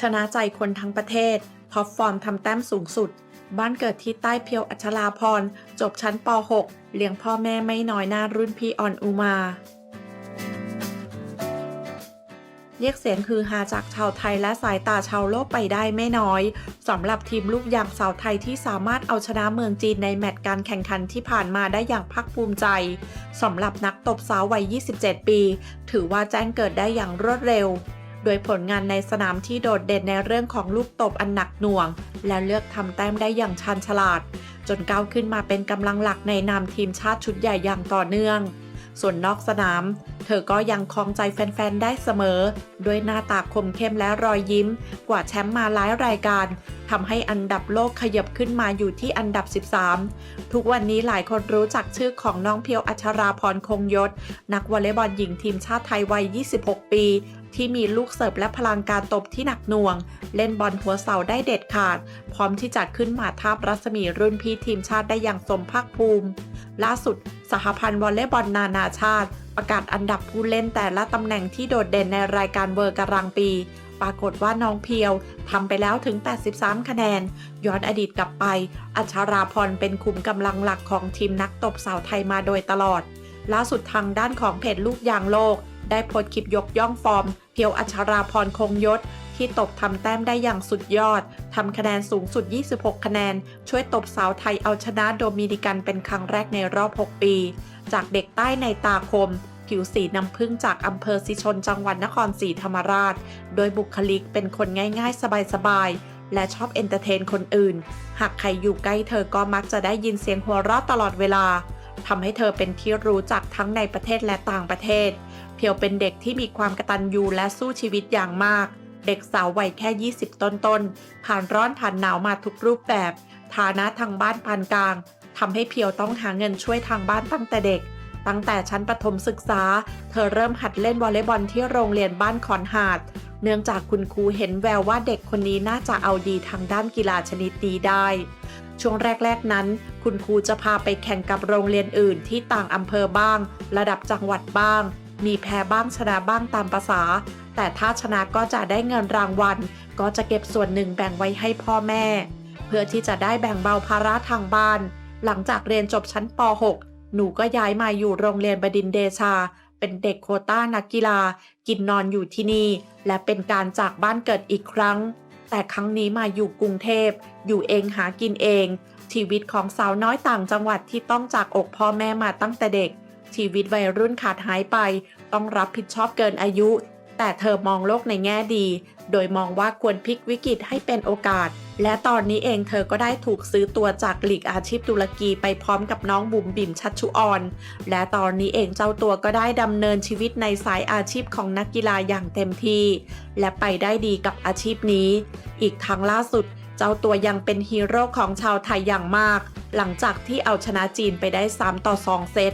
ชนะใจคนทั้งประเทศ ท็อปฟอร์มทำแต้มสูงสุด บ้านเกิดที่ใต้เพียวอัชราพร จบชั้นป .6 เลี้ยงพ่อแม่ไม่น้อยหน้ารุ่นพี่ออนอุมา เรียกเสียงคือฮาจากชาวไทยและสายตาชาวโลกไปได้ไม่น้อยสำหรับทีมลูกยางสาวไทยที่สามารถเอาชนะเมืองจีนในแมตช์การแข่งขันที่ผ่านมาได้อย่างภาคภูมิใจสำหรับนักตบสาววัย 27 ปี ถือว่าแจ้งเกิดได้อย่างรวดเร็ว โดยผลงานในสนามที่โดดเด่นในเรื่องของลูกตบอันหนักหน่วง และเลือกทำแต้มได้อย่างชาญฉลาด จนก้าวขึ้นมาเป็นกำลังหลักในนามทีมชาติชุดใหญ่อย่างต่อเนื่อง ส่วนนอกสนาม เธอก็ยังคลองใจแฟน ๆ ได้เสมอ ด้วยหน้าตาคมเข้มและรอยยิ้ม กว่าแชมป์มาหลายรายการทำให้อันดับโลกขยับขึ้นมาอยู่ที่อันดับ 13 ทุกวันนี้หลายคนรู้จักชื่อของน้องเพียวอัชราพรคงยศ นักวอลเลย์บอลหญิงทีมชาติไทยวัย 26 ปี ที่มีลูกเสิร์ฟและพลังการตบที่หนักหน่วง เล่นบอลหัวเสาได้เด็ดขาด พร้อมที่จะขึ้นมาทาบรัศมีรุ่นพี่ทีมชาติได้อย่างสมภาคภูมิ ล่าสุด สหพันธ์วอลเลย์บอลนานาชาติ ประกาศอันดับผู้เล่นแต่ละตำแหน่งที่โดดเด่นในรายการเวอร์การังปี ปรากฏว่าน้องเพียวทำไปแล้วถึง 83 คะแนน ย้อนอดีตกลับไป อัชราพรเป็นคุมกำลังหลักของทีมนักตบสาวไทยมาโดยตลอด ล่าสุดทางด้านของเพจลูกยางโลก ได้โพสต์คลิปยกย่องฟอร์ม เพียวอัชราพรคงยศ ที่ตบทำแต้มได้อย่างสุดยอดทำคะแนนสูงสุด 26 คะแนน ช่วยตบสาวไทยเอาชนะโดมินิกันเป็นครั้งแรกในรอบ 6 ปี จากเด็กใต้ในตาคม ผิวสีน้ำผึ้งจากอำเภอสิชนจังหวัดนครศรีธรรมราช โดยบุคลิกเป็นคนง่าย ๆ สบายๆ และชอบเอนเตอร์เทนคนอื่น หากใครอยู่ใกล้เธอก็มักจะได้ยินเสียงหัวเราะตลอดเวลาทำให้เธอเป็นที่รู้จักทั้งในประเทศและต่างประเทศ เพียวเป็นเด็กที่มีความกระตัญญูและสู้ชีวิตอย่างมาก เด็กสาววัยแค่ 20 ต้นๆ ผ่านร้อนผ่านหนาวมาทุกรูปแบบ ฐานะทางบ้านปานกลางทำให้เพียวต้องหาเงินช่วยทางบ้านตั้งแต่เด็ก ตั้งแต่ชั้นประถมศึกษา เธอเริ่มหัดเล่นวอลเลย์บอลที่โรงเรียนบ้านขอนหาด เนื่องจากคุณครูเห็นแววว่าเด็กคนนี้น่าจะเอาดีทางด้านกีฬาชนิดนี้ได้ ช่วงแรก ๆนั้น คุณครูจะพาไปแข่งกับโรงเรียนอื่นที่ต่างอำเภอบ้าง ระดับจังหวัดบ้าง มีแพ้บ้างชนะบ้างตามประษา แต่ถ้าชนะก็จะได้เงินรางวัล ก็จะเก็บส่วนหนึ่งแบ่งไว้ให้พ่อแม่ เพื่อที่จะได้แบ่งเบาภาระทางบ้าน หลังจากเรียนจบชั้นป .6 หนูก็ย้ายมาอยู่โรงเรียนบดินเดชา เป็นเด็กโคต้านักกีฬา กินนอนอยู่ที่นี่ และเป็นการจากบ้านเกิดอีกครั้ง แต่ครั้งนี้มาอยู่กรุงเทพ อยู่เองหากินเอง ชีวิตของสาวน้อยต่างจังหวัดที่ต้องจากอกพ่อแม่มาตั้งแต่เด็ก ชีวิตวัยรุ่นขาดหายไป ต้องรับผิดชอบเกินอายุ แต่เธอมองโลกในแง่ดี โดยมองว่าควรพลิกวิกฤตให้เป็นโอกาส และตอนนี้เองเธอก็ได้ถูกซื้อตัวจากหลีกอาชีพตุรกีไปพร้อมกับน้องบุ๋มบิ่มชัชชุออน และตอนนี้เองเจ้าตัวก็ได้ดำเนินชีวิตในสายอาชีพของนักกีฬาอย่างเต็มที่ และไปได้ดีกับอาชีพนี้ อีกทั้งล่าสุดเจ้าตัวยังเป็นฮีโร่ของชาวไทยอย่างมาก หลังจากที่เอาชนะจีนไปได้ 3 ต่อ 2 เซต